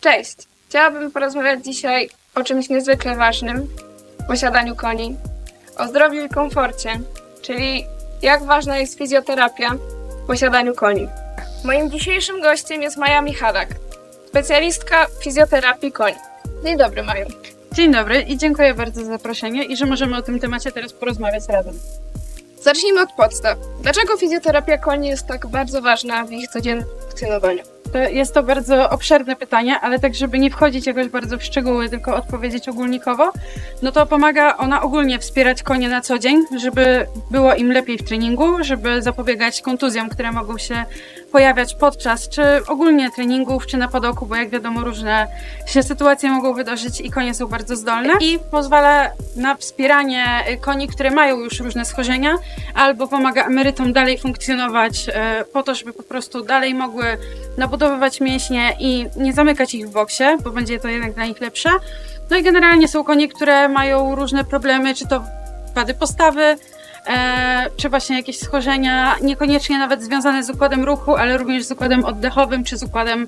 Cześć! Chciałabym porozmawiać dzisiaj o czymś niezwykle ważnym posiadaniu koni, o zdrowiu i komforcie, czyli jak ważna jest fizjoterapia w posiadaniu koni. Moim dzisiejszym gościem jest Maja Michalak, specjalistka fizjoterapii koni. Dzień dobry, Maju. Dzień dobry i dziękuję bardzo za zaproszenie i że możemy o tym temacie teraz porozmawiać razem. Zacznijmy od podstaw. Dlaczego fizjoterapia koni jest tak bardzo ważna w ich codziennym funkcjonowaniu? To jest to bardzo obszerne pytanie, ale tak, żeby nie wchodzić jakoś bardzo w szczegóły, tylko odpowiedzieć ogólnikowo, no to pomaga ona ogólnie wspierać konie na co dzień, żeby było im lepiej w treningu, żeby zapobiegać kontuzjom, które mogą się pojawiać podczas czy ogólnie treningów, czy na padoku, bo jak wiadomo różne się sytuacje mogą wydarzyć i konie są bardzo zdolne i pozwala na wspieranie y, koni, które mają już różne schorzenia, albo pomaga emerytom dalej funkcjonować e, po to, żeby po prostu dalej mogły nabudowywać mięśnie i nie zamykać ich w boksie, bo będzie to jednak dla nich lepsze. No i generalnie są konie, które mają różne problemy, czy to wady postawy, e, czy właśnie jakieś schorzenia, niekoniecznie nawet związane z układem ruchu, ale również z układem oddechowym, czy z układem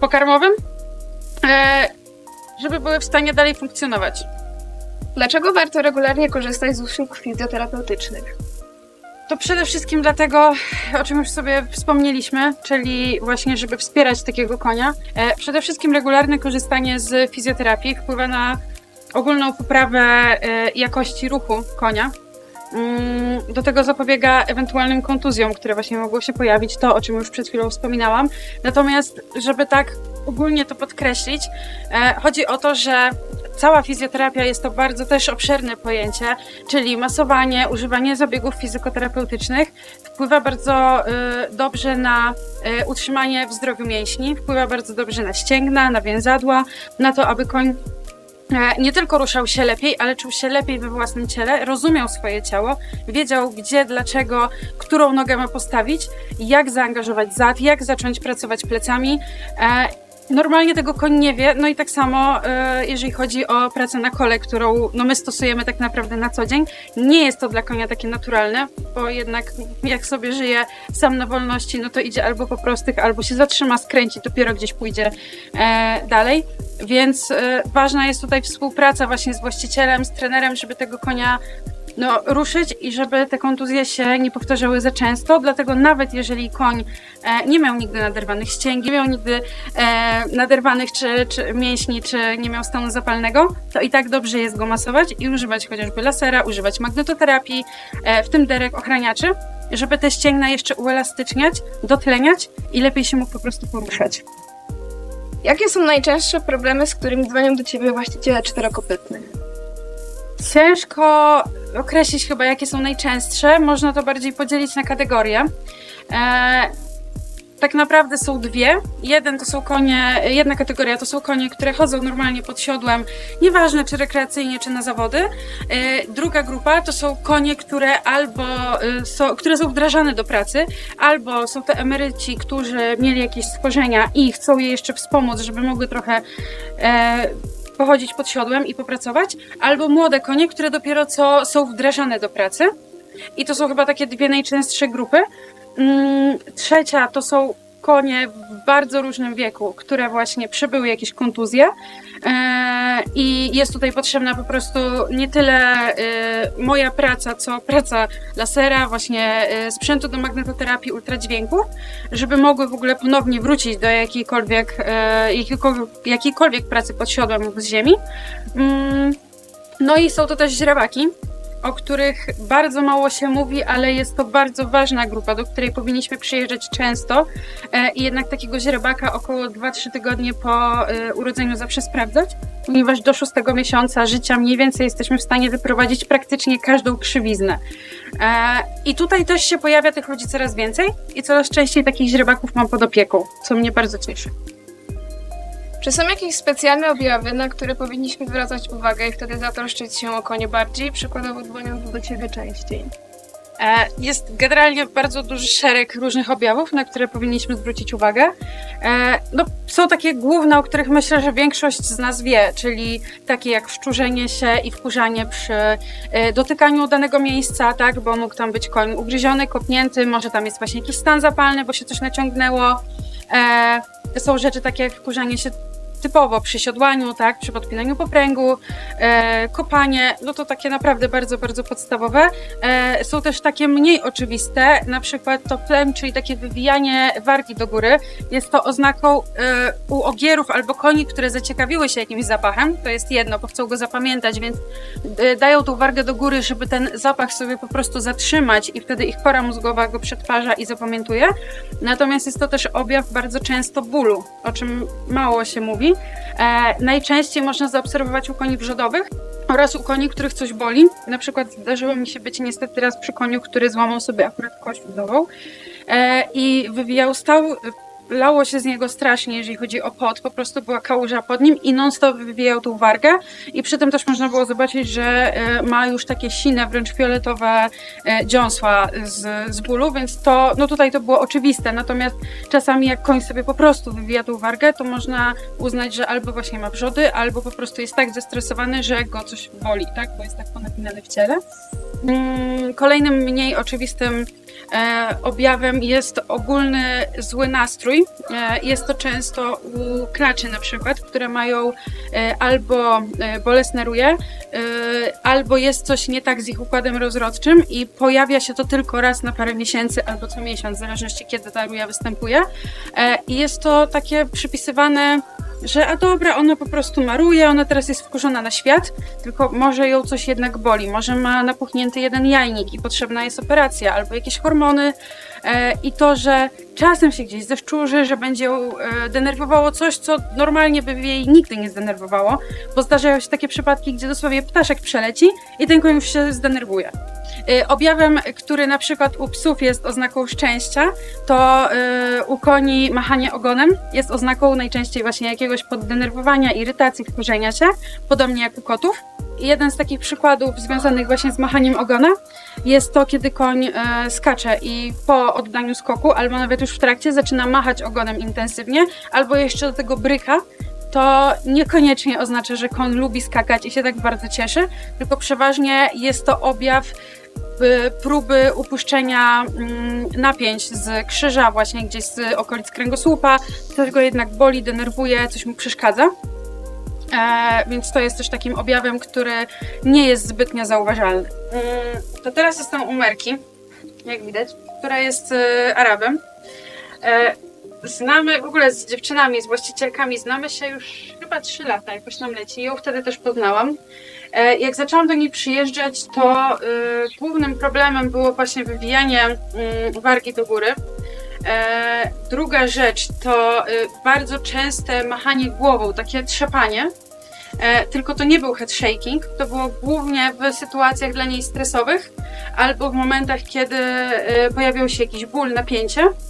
pokarmowym, e, żeby były w stanie dalej funkcjonować. Dlaczego warto regularnie korzystać z usług fizjoterapeutycznych? To przede wszystkim dlatego, o czym już sobie wspomnieliśmy, czyli właśnie, żeby wspierać takiego konia. E, Przede wszystkim regularne korzystanie z fizjoterapii wpływa na ogólną poprawę e, jakości ruchu konia. Mm, Do tego zapobiega ewentualnym kontuzjom, które właśnie mogą się pojawić, to o czym już przed chwilą wspominałam. Natomiast, żeby tak ogólnie to podkreślić, e, chodzi o to, że cała fizjoterapia jest to bardzo też obszerne pojęcie, czyli masowanie, używanie zabiegów fizykoterapeutycznych wpływa bardzo y, dobrze na y, utrzymanie w zdrowiu mięśni, wpływa bardzo dobrze na ścięgna, na więzadła, na to, aby koń nie tylko ruszał się lepiej, ale czuł się lepiej we własnym ciele, rozumiał swoje ciało, wiedział gdzie, dlaczego, którą nogę ma postawić, jak zaangażować zad, jak zacząć pracować plecami. Normalnie tego koń nie wie, no i tak samo e, jeżeli chodzi o pracę na kole, którą no, my stosujemy tak naprawdę na co dzień. Nie jest to dla konia takie naturalne, bo jednak jak sobie żyje sam na wolności, no to idzie albo po prostych, albo się zatrzyma, skręci, dopiero gdzieś pójdzie e, dalej. Więc e, ważna jest tutaj współpraca właśnie z właścicielem, z trenerem, żeby tego konia no, ruszyć i żeby te kontuzje się nie powtarzały za często. Dlatego nawet jeżeli koń e, nie miał nigdy naderwanych ścięg, nie miał nigdy e, naderwanych czy, czy mięśni, czy nie miał stanu zapalnego, to i tak dobrze jest go masować i używać chociażby lasera, używać magnetoterapii, e, w tym derek ochraniaczy, żeby te ścięgna jeszcze uelastyczniać, dotleniać i lepiej się mógł po prostu poruszać. Jakie są najczęstsze problemy, z którymi dzwonią do Ciebie właściciele czterokopytnych? Ciężko określić chyba, jakie są najczęstsze. Można to bardziej podzielić na kategorie. E, tak naprawdę są dwie. Jeden to są konie, jedna kategoria to są konie, które chodzą normalnie pod siodłem, nieważne czy rekreacyjnie, czy na zawody. E, druga grupa to są konie, które albo e, są, które są wdrażane do pracy, albo są to emeryci, którzy mieli jakieś schorzenia i chcą je jeszcze wspomóc, żeby mogły trochę e, pochodzić pod siodłem i popracować, albo młode konie, które dopiero co są wdrażane do pracy. I to są chyba takie dwie najczęstsze grupy. Mm, Trzecia to są konie w bardzo różnym wieku, które właśnie przebyły jakieś kontuzje. E, I jest tutaj potrzebna po prostu nie tyle e, moja praca, co praca lasera, właśnie e, sprzętu do magnetoterapii, ultradźwięków, żeby mogły w ogóle ponownie wrócić do jakiejkolwiek, jakiejkolwiek pracy pod siodłem lub z ziemi. Mm, No i są to też źrebaki, o których bardzo mało się mówi, ale jest to bardzo ważna grupa, do której powinniśmy przyjeżdżać często e, i jednak takiego źrebaka około 2-3 tygodnie po e, urodzeniu zawsze sprawdzać, ponieważ do szóstego miesiąca życia mniej więcej jesteśmy w stanie wyprowadzić praktycznie każdą krzywiznę. E, I tutaj też się pojawia tych ludzi coraz więcej i coraz częściej takich źrebaków mam pod opieką, co mnie bardzo cieszy. Czy są jakieś specjalne objawy, na które powinniśmy zwracać uwagę i wtedy zatroszczyć się o konie bardziej, przykładowo dzwoniąc do Ciebie częściej? E, Jest generalnie bardzo duży szereg różnych objawów, na które powinniśmy zwrócić uwagę. E, No, są takie główne, o których myślę, że większość z nas wie, czyli takie jak szczurzenie się i wkurzanie przy e, dotykaniu danego miejsca, tak, bo mógł tam być koń ugryziony, kopnięty, może tam jest właśnie jakiś stan zapalny, bo się coś naciągnęło. Są rzeczy takie jak wkurzanie się typowo przy siodłaniu, tak, przy podpinaniu popręgu, e, kopanie, no to takie naprawdę bardzo, bardzo podstawowe. E, są też takie mniej oczywiste, na przykład to plem, czyli takie wywijanie wargi do góry. Jest to oznaką e, u ogierów albo koni, które zaciekawiły się jakimś zapachem. To jest jedno, bo chcą go zapamiętać, więc e, dają tą wargę do góry, żeby ten zapach sobie po prostu zatrzymać i wtedy ich kora mózgowa go przetwarza i zapamiętuje. Natomiast jest to też objaw bardzo często bólu, o czym mało się mówi. E, najczęściej można zaobserwować u koni wrzodowych oraz u koni, których coś boli. Na przykład zdarzyło mi się być niestety raz przy koniu, który złamał sobie akurat kość udową e, i wywijał stał. Lało się z niego strasznie, jeżeli chodzi o pot, po prostu była kałuża pod nim i non-stop wywijał tą wargę. I przy tym też można było zobaczyć, że e, ma już takie sine, wręcz fioletowe e, dziąsła z, z bólu, więc to, no tutaj to było oczywiste, natomiast czasami jak koń sobie po prostu wywija tą wargę, to można uznać, że albo właśnie ma wrzody, albo po prostu jest tak zestresowany, że go coś boli, tak, bo jest tak ponapinany w ciele. Mm, Kolejnym mniej oczywistym objawem jest ogólny zły nastrój. E, jest to często u klaczy na przykład, które mają e, albo e, bolesne ruje, e, albo jest coś nie tak z ich układem rozrodczym i pojawia się to tylko raz na parę miesięcy albo co miesiąc, w zależności kiedy ta ruja występuje. E, I jest to takie przypisywane że a dobra, ona po prostu maruje, ona teraz jest wkurzona na świat, tylko może ją coś jednak boli, może ma napuchnięty jeden jajnik i potrzebna jest operacja, albo jakieś hormony e, i to, że czasem się gdzieś zeszczurzy, że będzie ją e, denerwowało coś, co normalnie by jej nigdy nie zdenerwowało, bo zdarzają się takie przypadki, gdzie dosłownie ptaszek przeleci i ten koń już się zdenerwuje. E, Objawem, który na przykład u psów jest oznaką szczęścia, to e, u koni machanie ogonem jest oznaką najczęściej właśnie jakiegoś poddenerwowania, irytacji, wkurzenia się, podobnie jak u kotów. Jeden z takich przykładów związanych właśnie z machaniem ogona jest to, kiedy koń e, skacze i po oddaniu skoku, albo nawet już w trakcie, zaczyna machać ogonem intensywnie, albo jeszcze do tego bryka, to niekoniecznie oznacza, że koń lubi skakać i się tak bardzo cieszy, tylko przeważnie jest to objaw y, próby upuszczenia mm, napięć z krzyża, właśnie gdzieś z okolic kręgosłupa. Coś go jednak boli, denerwuje, coś mu przeszkadza. E, więc to jest też takim objawem, który nie jest zbytnio zauważalny. Mm, to teraz jestem u Merki, jak widać, która jest e, Arabem. E, znamy w ogóle z dziewczynami, z właścicielkami, znamy się już chyba 3 lata, jakoś nam leci. Ją wtedy też poznałam. E, Jak zaczęłam do niej przyjeżdżać, to y, głównym problemem było właśnie wywijanie y, wargi do góry. E, druga rzecz to bardzo częste machanie głową, takie trzepanie. E, tylko to nie był head shaking, to było głównie w sytuacjach dla niej stresowych albo w momentach, kiedy pojawiał się jakiś ból, napięcie e,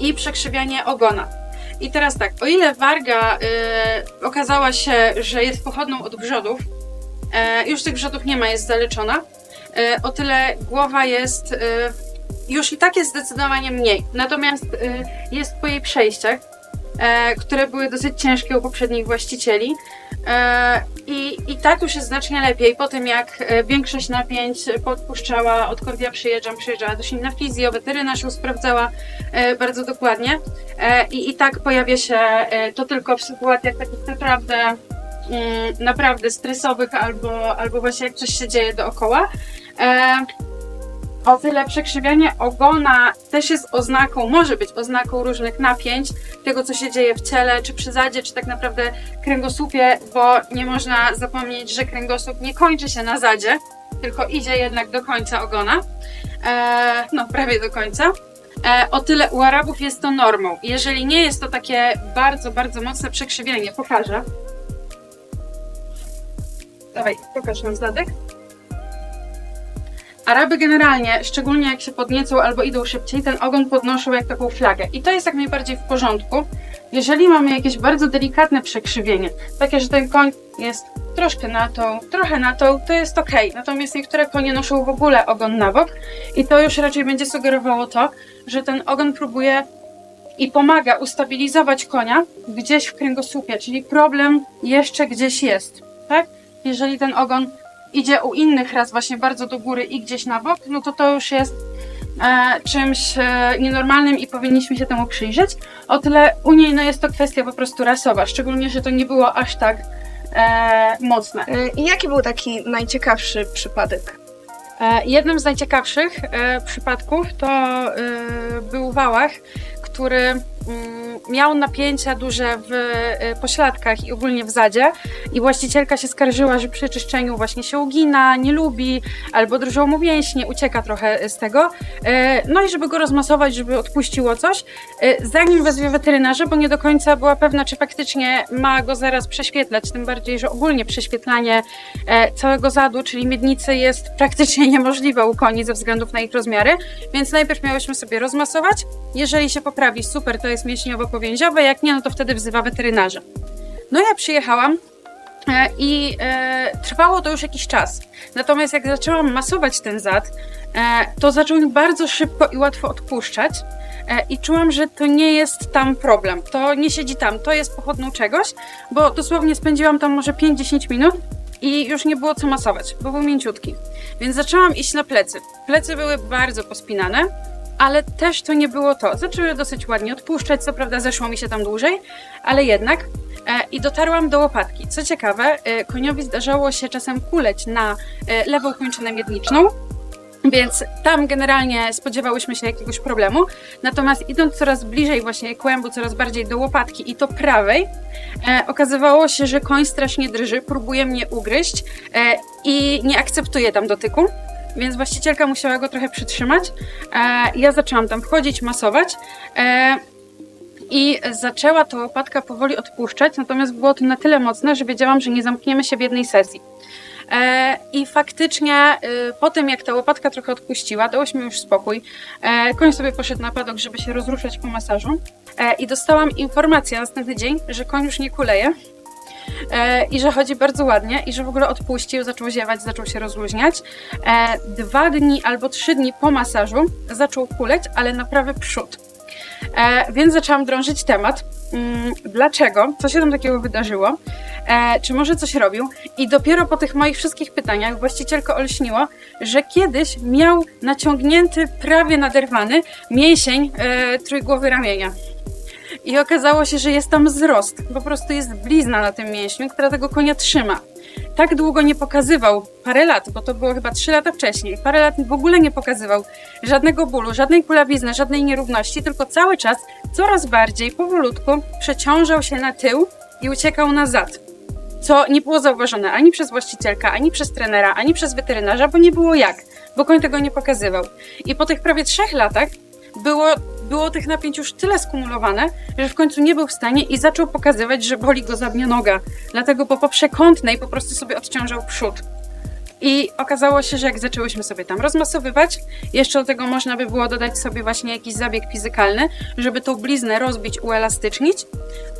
i przekrzywianie ogona. I teraz tak, o ile warga y, okazała się, że jest pochodną od wrzodów, e, już tych wrzodów nie ma, jest zaleczona, e, o tyle głowa jest y, już i tak jest zdecydowanie mniej. Natomiast y, jest po jej przejściach, e, które były dosyć ciężkie u poprzednich właścicieli. E, i, I tak już jest znacznie lepiej. Po tym jak e, większość napięć podpuszczała, odkąd ja przyjeżdżam, przyjeżdżała też inna fizjo, weterynarz ją sprawdzała e, bardzo dokładnie. E, i, I tak pojawia się e, to tylko w sytuacjach takich naprawdę mm, naprawdę stresowych albo, albo właśnie jak coś się dzieje dookoła. E, o tyle przekrzywianie ogona też jest oznaką, może być oznaką różnych napięć, tego co się dzieje w ciele, czy przy zadzie, czy tak naprawdę kręgosłupie, bo nie można zapomnieć, że kręgosłup nie kończy się na zadzie, tylko idzie jednak do końca ogona. E, no, prawie do końca. E, o tyle u Arabów jest to normą. Jeżeli nie jest to takie bardzo, bardzo mocne przekrzywienie, pokażę. Dawaj, pokaż nam zadek. Araby generalnie, szczególnie jak się podniecą albo idą szybciej, ten ogon podnoszą jak taką flagę. I to jest jak najbardziej w porządku. Jeżeli mamy jakieś bardzo delikatne przekrzywienie, takie, że ten koń jest troszkę na tą, trochę na tą, to jest ok. Natomiast niektóre konie noszą w ogóle ogon na bok i to już raczej będzie sugerowało to, że ten ogon próbuje i pomaga ustabilizować konia gdzieś w kręgosłupie, czyli problem jeszcze gdzieś jest, tak? Jeżeli ten ogon idzie u innych raz właśnie bardzo do góry i gdzieś na bok, no to to już jest e, czymś e, nienormalnym i powinniśmy się temu przyjrzeć. O tyle u niej no jest to kwestia po prostu rasowa, szczególnie, że to nie było aż tak e, mocne. Y, I jaki był taki najciekawszy przypadek? E, Jednym z najciekawszych e, przypadków to e, był Wałach, który miał napięcia duże w e, pośladkach i ogólnie w zadzie i właścicielka się skarżyła, że przy czyszczeniu właśnie się ugina, nie lubi albo drżą mu mięśnie, ucieka trochę z tego. E, No i żeby go rozmasować, żeby odpuściło coś, e, zanim wezwie weterynarza, bo nie do końca była pewna, czy faktycznie ma go zaraz prześwietlać, tym bardziej, że ogólnie prześwietlanie całego zadu, czyli miednicy jest praktycznie niemożliwe u koni ze względów na ich rozmiary, więc najpierw miałyśmy sobie rozmasować. Jeżeli się poprawi, super, to jest mięśniowo-powięziowe, jak nie, no to wtedy wzywa weterynarza. No ja przyjechałam e, i e, trwało to już jakiś czas. Natomiast jak zaczęłam masować ten zad, e, to zaczął mi bardzo szybko i łatwo odpuszczać. E, I czułam, że to nie jest tam problem. To nie siedzi tam, to jest pochodną czegoś, bo dosłownie spędziłam tam może 5-10 minut i już nie było co masować, bo był mięciutki. Więc zaczęłam iść na plecy. Plecy były bardzo pospinane, ale też to nie było to. Zaczęły dosyć ładnie odpuszczać, co prawda zeszło mi się tam dłużej, ale jednak. E, I dotarłam do łopatki. Co ciekawe, e, koniowi zdarzało się czasem kuleć na e, lewą kończynę miedniczną, więc tam generalnie spodziewałyśmy się jakiegoś problemu. Natomiast idąc coraz bliżej właśnie kłębu, coraz bardziej do łopatki i to prawej, e, okazywało się, że koń strasznie drży, próbuje mnie ugryźć e, i nie akceptuje tam dotyku. Więc właścicielka musiała go trochę przytrzymać. E, ja zaczęłam tam wchodzić, masować. E, i zaczęła ta łopatka powoli odpuszczać, natomiast było to na tyle mocne, że wiedziałam, że nie zamkniemy się w jednej sesji. E, I faktycznie y, po tym, jak ta łopatka trochę odpuściła, dałyśmy już spokój. Koń sobie poszedł na padok, żeby się rozruszać po masażu. I dostałam informację na następny dzień, że koń już nie kuleje. E, I że chodzi bardzo ładnie, i że w ogóle odpuścił, zaczął ziewać, zaczął się rozluźniać. E, dwa dni albo trzy dni po masażu zaczął kuleć, ale na prawy przód. E, więc zaczęłam drążyć temat. Mm, dlaczego? Co się tam takiego wydarzyło? E, czy może coś robił? I dopiero po tych moich wszystkich pytaniach właścicielko olśniło, że kiedyś miał naciągnięty, prawie naderwany mięsień e, trójgłowy ramienia. I okazało się, że jest tam wzrost. Po prostu jest blizna na tym mięśniu, która tego konia trzyma. Tak długo nie pokazywał, parę lat, bo to było chyba 3 lata wcześniej, parę lat w ogóle nie pokazywał żadnego bólu, żadnej kulawizny, żadnej nierówności, tylko cały czas coraz bardziej, powolutku przeciążał się na tył i uciekał na zad. Co nie było zauważone ani przez właścicielka, ani przez trenera, ani przez weterynarza, bo nie było jak, bo koń tego nie pokazywał. I po tych prawie trzech latach było, było tych napięć już tyle skumulowane, że w końcu nie był w stanie i zaczął pokazywać, że boli go zadnia noga. Dlatego po poprzekątnej po prostu sobie odciążał przód. I okazało się, że jak zaczęłyśmy sobie tam rozmasowywać, jeszcze do tego można by było dodać sobie właśnie jakiś zabieg fizykalny, żeby tą bliznę rozbić, uelastycznić,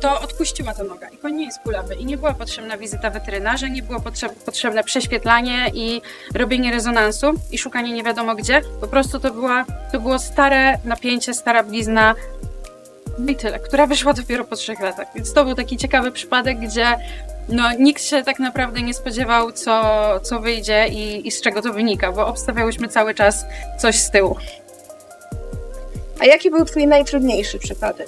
to odpuściła ta noga. I koń nie jest kulawy. I nie była potrzebna wizyta weterynarza, nie było potrzeb, potrzebne prześwietlanie i robienie rezonansu i szukanie nie wiadomo gdzie. Po prostu to, była, to było stare napięcie, stara blizna, no i tyle, która wyszła dopiero po trzech latach. Więc to był taki ciekawy przypadek, gdzie no, nikt się tak naprawdę nie spodziewał, co, co wyjdzie i, i z czego to wynika, bo obstawiałyśmy cały czas coś z tyłu. A jaki był twój najtrudniejszy przypadek?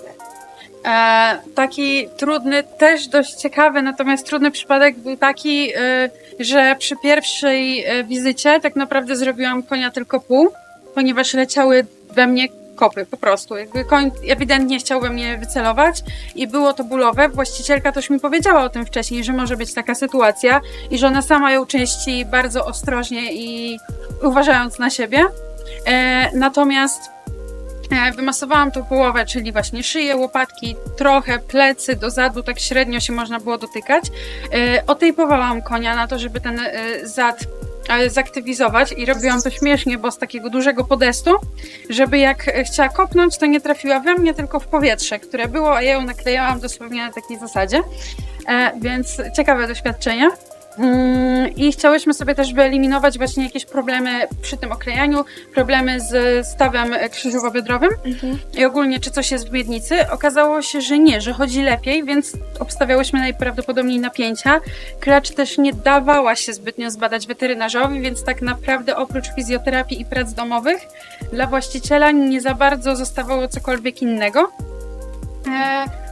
E, taki trudny, też dość ciekawy, natomiast trudny przypadek był taki, e, że przy pierwszej e, wizycie tak naprawdę zrobiłam konia tylko pół, ponieważ leciały we mnie kopy po prostu. Jakby koń ewidentnie chciał we mnie wycelować i było to bólowe. Właścicielka też mi powiedziała o tym wcześniej, że może być taka sytuacja i że ona sama ją czyści bardzo ostrożnie i uważając na siebie. E, natomiast E, Wymasowałam tą połowę, czyli właśnie szyję, łopatki, trochę plecy do zadu, tak średnio się można było dotykać. E, Otejpowałam konia na to, żeby ten e, zad zaktywizować i robiłam to śmiesznie, bo z takiego dużego podestu, żeby jak e, chciała kopnąć, to nie trafiła we mnie, tylko w powietrze, które było, a ja ją naklejałam dosłownie na takiej zasadzie. E, Więc ciekawe doświadczenie. Mm, I chciałyśmy sobie też wyeliminować właśnie jakieś problemy przy tym oklejaniu, problemy z stawem krzyżowo-biodrowym i ogólnie czy coś jest w miednicy. Okazało się, że nie, że chodzi lepiej, więc obstawiałyśmy najprawdopodobniej napięcia. Klacz też nie dawała się zbytnio zbadać weterynarzowi, więc tak naprawdę oprócz fizjoterapii i prac domowych dla właściciela nie za bardzo zostawało cokolwiek innego. E,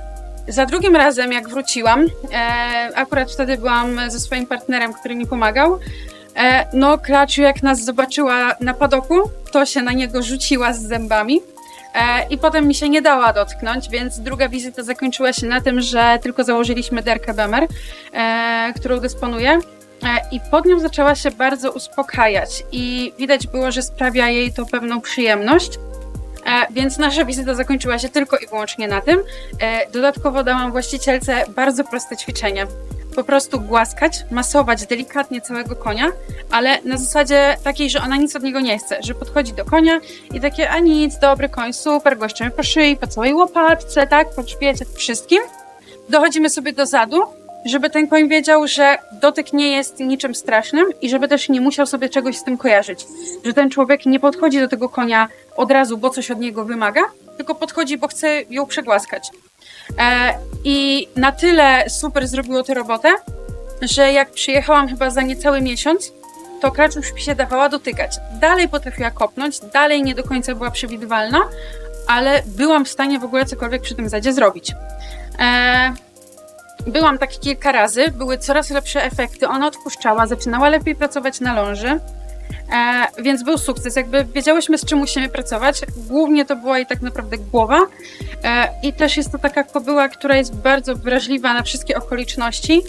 za drugim razem, jak wróciłam, e, akurat wtedy byłam ze swoim partnerem, który mi pomagał. E, no, Klaczu, jak nas zobaczyła na padoku, to się na niego rzuciła z zębami. E, I potem mi się nie dała dotknąć, więc druga wizyta zakończyła się na tym, że tylko założyliśmy derkę Bemer, którą dysponuję. I pod nią zaczęła się bardzo uspokajać, i widać było, że sprawia jej to pewną przyjemność. E, więc nasza wizyta zakończyła się tylko i wyłącznie na tym. E, dodatkowo dałam właścicielce bardzo proste ćwiczenie. Po prostu głaskać, masować delikatnie całego konia, ale na zasadzie takiej, że ona nic od niego nie chce, że podchodzi do konia i takie, a nic, dobry koń, super, głaszczymy po szyi, po całej łopatce, tak, po grzbiecie, wszystkim. Dochodzimy sobie do zadu, żeby ten koń wiedział, że dotyk nie jest niczym strasznym i żeby też nie musiał sobie czegoś z tym kojarzyć. Że ten człowiek nie podchodzi do tego konia od razu, bo coś od niego wymaga, tylko podchodzi, bo chce ją przegłaskać. E, I na tyle super zrobiło tę robotę, że jak przyjechałam chyba za niecały miesiąc, to mi się dawała dotykać. Dalej potrafiła kopnąć, dalej nie do końca była przewidywalna, ale byłam w stanie w ogóle cokolwiek przy tym zadzie zrobić. E, byłam tak kilka razy, były coraz lepsze efekty, ona odpuszczała, zaczynała lepiej pracować na ląży, e, więc był sukces. Jakby wiedziałyśmy, z czym musimy pracować. Głównie to była i tak naprawdę głowa. E, I też jest to taka kobyła, która jest bardzo wrażliwa na wszystkie okoliczności,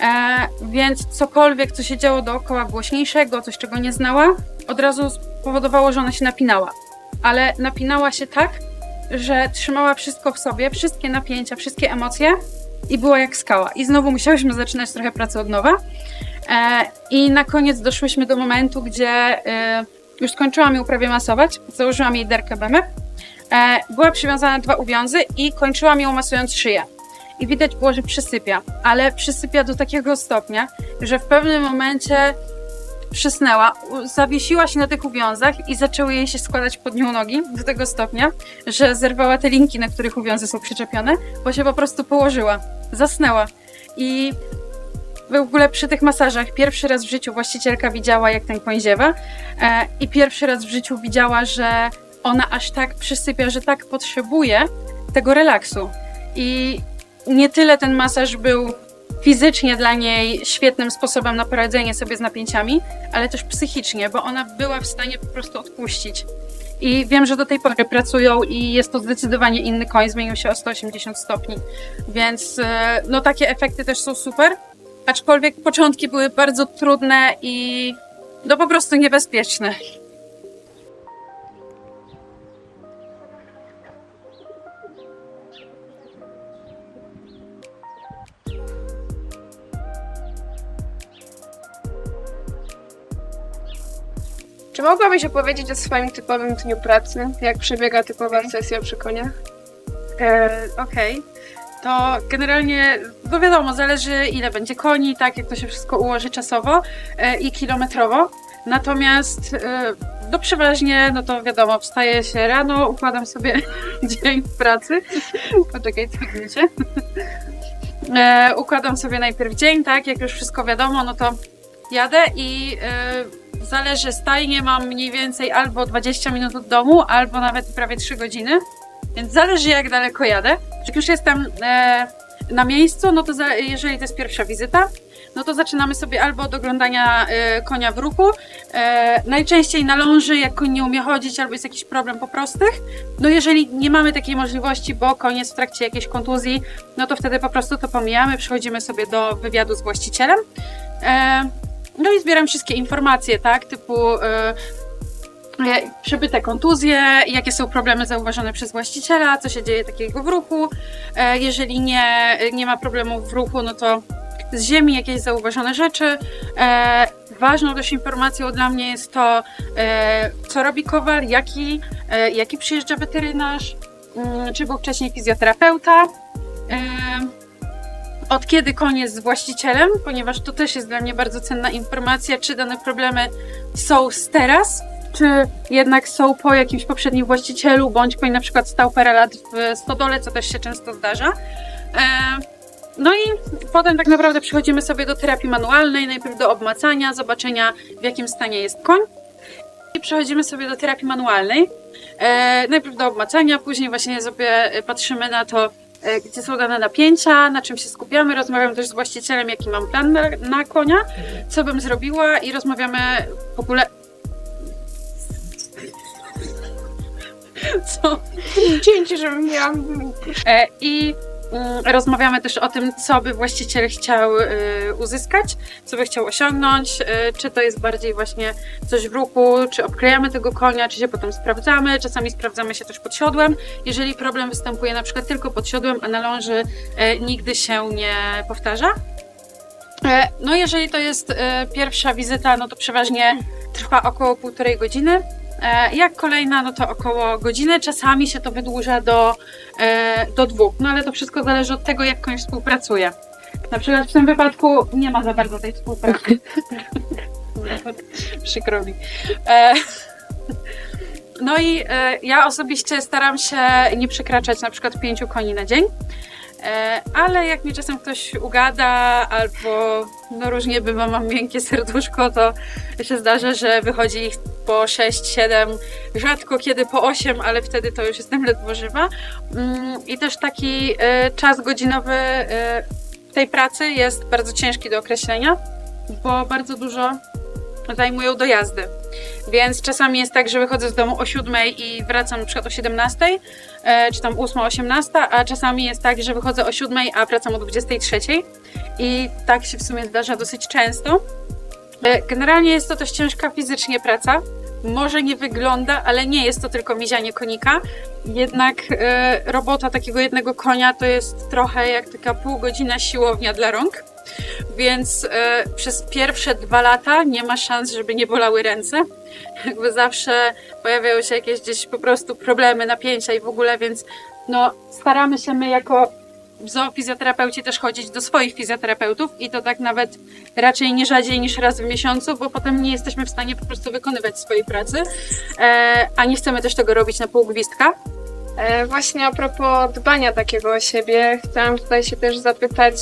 e, więc cokolwiek, co się działo dookoła głośniejszego, coś czego nie znała, od razu spowodowało, że ona się napinała. Ale napinała się tak, że trzymała wszystko w sobie, wszystkie napięcia, wszystkie emocje i była jak skała. I znowu musiałyśmy zaczynać trochę pracę od nowa. E, I na koniec doszłyśmy do momentu, gdzie e, już skończyłam ją prawie masować, założyłam jej derkę BMF. E, była przywiązana na dwa uwiązy i kończyłam ją masując szyję. I widać było, że przysypia, ale przysypia do takiego stopnia, że w pewnym momencie przysnęła, zawiesiła się na tych uwiązach i zaczęły jej się składać pod nią nogi do tego stopnia, że zerwała te linki, na których uwiązy są przyczepione, bo się po prostu położyła, zasnęła. I w ogóle przy tych masażach pierwszy raz w życiu właścicielka widziała, jak ten koń ziewa e, i pierwszy raz w życiu widziała, że ona aż tak przysypia, że tak potrzebuje tego relaksu. I nie tyle ten masaż był fizycznie dla niej świetnym sposobem na poradzenie sobie z napięciami, ale też psychicznie, bo ona była w stanie po prostu odpuścić. I wiem, że do tej pory pracują i jest to zdecydowanie inny koń, zmienił się o 180 stopni. Więc e, no takie efekty też są super, aczkolwiek początki były bardzo trudne i no po prostu niebezpieczne. Czy mogłabyś opowiedzieć o swoim typowym dniu pracy? Jak przebiega typowa sesja przy koniach? E, Okej. To generalnie, no wiadomo, zależy ile będzie koni, tak, jak to się wszystko ułoży czasowo e, i kilometrowo. Natomiast e, no przeważnie, no to wiadomo, wstaję się rano, układam sobie dzień w pracy. Poczekaj, cofnijcie. E, układam sobie najpierw dzień, tak, jak już wszystko wiadomo, no to jadę i e, zależy stajnie, mam mniej więcej albo 20 minut od domu, albo nawet prawie 3 godziny. Więc zależy jak daleko jadę. Jak już jestem e, na miejscu, no to za, jeżeli to jest pierwsza wizyta, no to zaczynamy sobie albo od oglądania e, konia w ruchu, e, najczęściej na ląży, jak koń nie umie chodzić, albo jest jakiś problem po prostych. No jeżeli nie mamy takiej możliwości, bo koń jest w trakcie jakiejś kontuzji, no to wtedy po prostu to pomijamy, przechodzimy sobie do wywiadu z właścicielem. E, no i zbieram wszystkie informacje, tak, typu e, przebyte kontuzje, jakie są problemy zauważone przez właściciela, co się dzieje takiego w ruchu. E, Jeżeli nie, nie ma problemów w ruchu, no to z ziemi jakieś zauważone rzeczy. E, Ważną też informacją dla mnie jest to, e, co robi kowal, jaki, jaki przyjeżdża weterynarz, mm, czy był wcześniej fizjoterapeuta. Od kiedy jest z właścicielem, ponieważ to też jest dla mnie bardzo cenna informacja, czy dane problemy są z teraz, czy jednak są po jakimś poprzednim właścicielu, bądź koń na przykład stał parę lat w stodole, co też się często zdarza. E, no i potem tak naprawdę przechodzimy sobie do terapii manualnej, najpierw do obmacania, zobaczenia w jakim stanie jest koń. I przechodzimy sobie do terapii manualnej. E, najpierw do obmacania, później właśnie sobie patrzymy na to, gdzie są dane napięcia, na czym się skupiamy. Rozmawiam też z właścicielem, jaki mam plan na, na konia, co bym zrobiła i rozmawiamy w ogóle... Co? Dzięki, żebym miałam E, I rozmawiamy też o tym, co by właściciel chciał e, uzyskać, co by chciał osiągnąć, e, czy to jest bardziej właśnie coś w ruchu, czy obklejamy tego konia, czy się potem sprawdzamy. Czasami sprawdzamy się też pod siodłem, jeżeli problem występuje na przykład tylko pod siodłem, a na ląży e, nigdy się nie powtarza. No jeżeli to jest pierwsza wizyta, no to przeważnie trwa około półtorej godziny. E, Jak kolejna, no to około godziny. Czasami się to wydłuża do, e, do dwóch, no ale to wszystko zależy od tego, jak koń współpracuje. Na przykład w tym wypadku nie ma za bardzo tej współpracy. Przykro mi. E, No i ja osobiście staram się nie przekraczać na przykład pięciu koni na dzień. E, Ale jak mi czasem ktoś ugada, albo no różnie bywa, mam miękkie serduszko, to się zdarza, że wychodzi ich po 6-7, rzadko kiedy po 8, ale wtedy to już jestem ledwo żywa. Mm, I też taki e, czas godzinowy e, tej pracy jest bardzo ciężki do określenia, bo bardzo dużo zajmują dojazdy. Więc czasami jest tak, że wychodzę z domu o 7 i wracam na przykład o 17, e, czy tam 8, 18, a czasami jest tak, że wychodzę o 7, a wracam o 23. I tak się w sumie zdarza dosyć często. E, Generalnie jest to też ciężka fizycznie praca. Może nie wygląda, ale nie jest to tylko mizianie konika. Jednak e, robota takiego jednego konia to jest trochę jak taka pół godzina siłownia dla rąk. Więc e, przez pierwsze dwa lata nie ma szans, żeby nie bolały ręce. Jakby zawsze pojawiają się jakieś gdzieś po prostu problemy, napięcia i w ogóle, więc no staramy się my jako zoofizjoterapeuci też chodzić do swoich fizjoterapeutów i to tak nawet raczej nie rzadziej niż raz w miesiącu, bo potem nie jesteśmy w stanie po prostu wykonywać swojej pracy, e, a nie chcemy też tego robić na pół gwizdka. E, Właśnie a propos dbania takiego o siebie, chciałam tutaj się też zapytać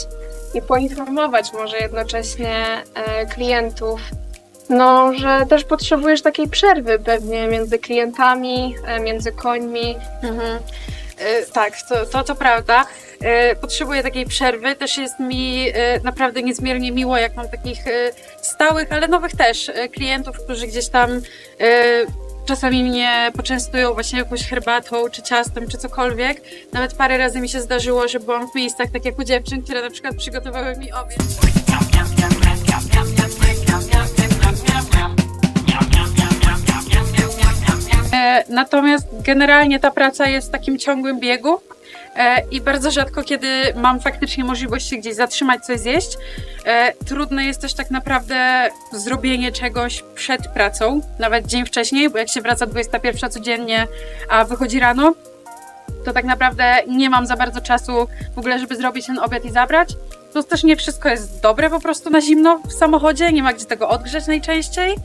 i poinformować może jednocześnie e, klientów, no, że też potrzebujesz takiej przerwy pewnie między klientami, e, między końmi. Mhm. E, Tak, to, to, to prawda. Potrzebuję takiej przerwy. Też jest mi naprawdę niezmiernie miło, jak mam takich stałych, ale nowych też klientów, którzy gdzieś tam czasami mnie poczęstują właśnie jakąś herbatą, czy ciastem, czy cokolwiek. Nawet parę razy mi się zdarzyło, że byłam w miejscach, tak jak u dziewczyn, które na przykład przygotowały mi obiad. E, Natomiast generalnie ta praca jest w takim ciągłym biegu i bardzo rzadko, kiedy mam faktycznie możliwość się gdzieś zatrzymać, coś zjeść. E, Trudne jest też tak naprawdę zrobienie czegoś przed pracą, nawet dzień wcześniej, bo jak się wraca 21 codziennie, a wychodzi rano, to tak naprawdę nie mam za bardzo czasu w ogóle, żeby zrobić ten obiad i zabrać. Plus też nie wszystko jest dobre po prostu na zimno w samochodzie, nie ma gdzie tego odgrzeć najczęściej,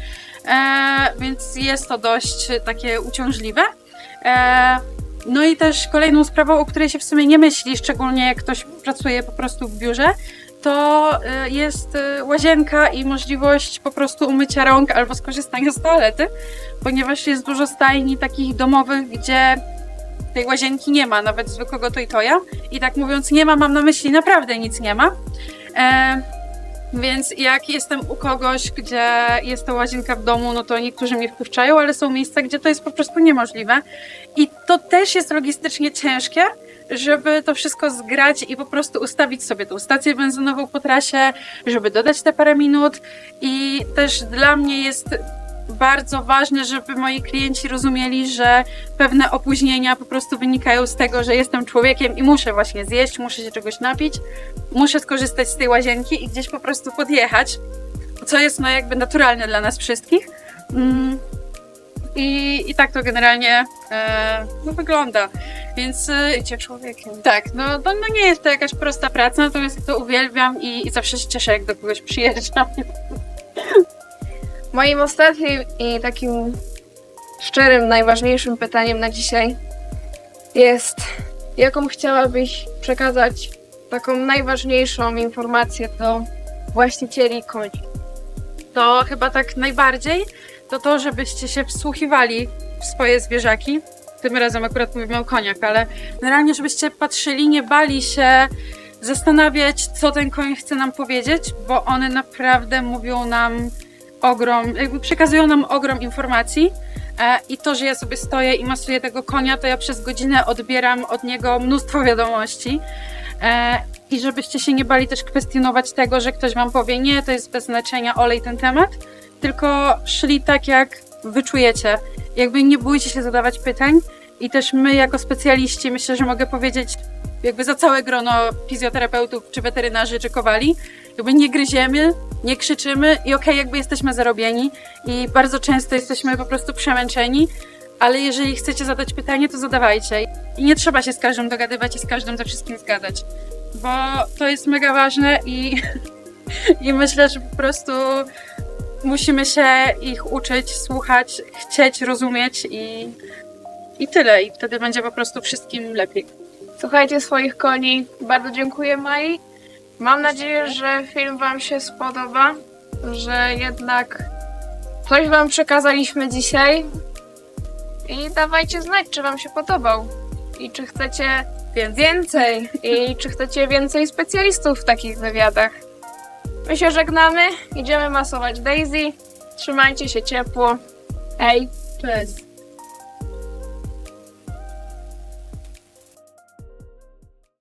e, więc jest to dość takie uciążliwe. E, no i też kolejną sprawą, o której się w sumie nie myśli, szczególnie jak ktoś pracuje po prostu w biurze, to e, jest e, łazienka i możliwość po prostu umycia rąk albo skorzystania z toalety, ponieważ jest dużo stajni takich domowych, gdzie tej łazienki nie ma, nawet zwykłego toja. I tak mówiąc nie ma, mam na myśli naprawdę nic nie ma. E, więc jak jestem u kogoś, gdzie jest ta łazienka w domu, no to niektórzy mnie wpuszczają, ale są miejsca, gdzie to jest po prostu niemożliwe. I to też jest logistycznie ciężkie, żeby to wszystko zgrać i po prostu ustawić sobie tą stację benzynową po trasie, żeby dodać te parę minut. I też dla mnie jest bardzo ważne, żeby moi klienci rozumieli, że pewne opóźnienia po prostu wynikają z tego, że jestem człowiekiem i muszę właśnie zjeść, muszę się czegoś napić, muszę skorzystać z tej łazienki i gdzieś po prostu podjechać, co jest no jakby naturalne dla nas wszystkich. Mm. I, i tak to generalnie e, no, wygląda. Więc e, Bycie człowiekiem. tak, no, no, no nie jest to jakaś prosta praca, natomiast ja to uwielbiam i, i zawsze się cieszę, jak do kogoś przyjeżdżam. Moim ostatnim i takim szczerym, najważniejszym pytaniem na dzisiaj jest, jaką chciałabyś przekazać taką najważniejszą informację do właścicieli koni? to chyba tak najbardziej to to, żebyście się wsłuchiwali w swoje zwierzaki. Tym razem akurat mówimy o koniach, ale generalnie, żebyście patrzyli, nie bali się zastanawiać, co ten koń chce nam powiedzieć, bo one naprawdę mówią nam ogrom, jakby przekazują nam ogrom informacji. E, I to, że ja sobie stoję i masuję tego konia, to ja przez godzinę odbieram od niego mnóstwo wiadomości. E, I żebyście się nie bali też kwestionować tego, że ktoś wam powie, nie, to jest bez znaczenia, olej ten temat, tylko szli tak, jak wyczujecie. Jakby nie bójcie się zadawać pytań. I też my, jako specjaliści, myślę, że mogę powiedzieć, jakby za całe grono fizjoterapeutów, czy weterynarzy, czy kowali, jakby nie gryziemy, nie krzyczymy i okej, jakby jesteśmy zarobieni i bardzo często jesteśmy po prostu przemęczeni, ale jeżeli chcecie zadać pytanie, to zadawajcie. I nie trzeba się z każdym dogadywać i z każdym ze wszystkim zgadzać, bo to jest mega ważne i, i myślę, że po prostu musimy się ich uczyć, słuchać, chcieć, rozumieć i, i tyle. I wtedy będzie po prostu wszystkim lepiej. Słuchajcie swoich koni. Bardzo dziękuję Mai. Mam nadzieję, że film Wam się spodoba, że jednak coś Wam przekazaliśmy dzisiaj. I dawajcie znać, czy Wam się podobał. I czy chcecie Więc więcej. I czy chcecie więcej specjalistów w takich wywiadach. My się żegnamy. Idziemy masować Daisy. Trzymajcie się ciepło. Hej. cześć.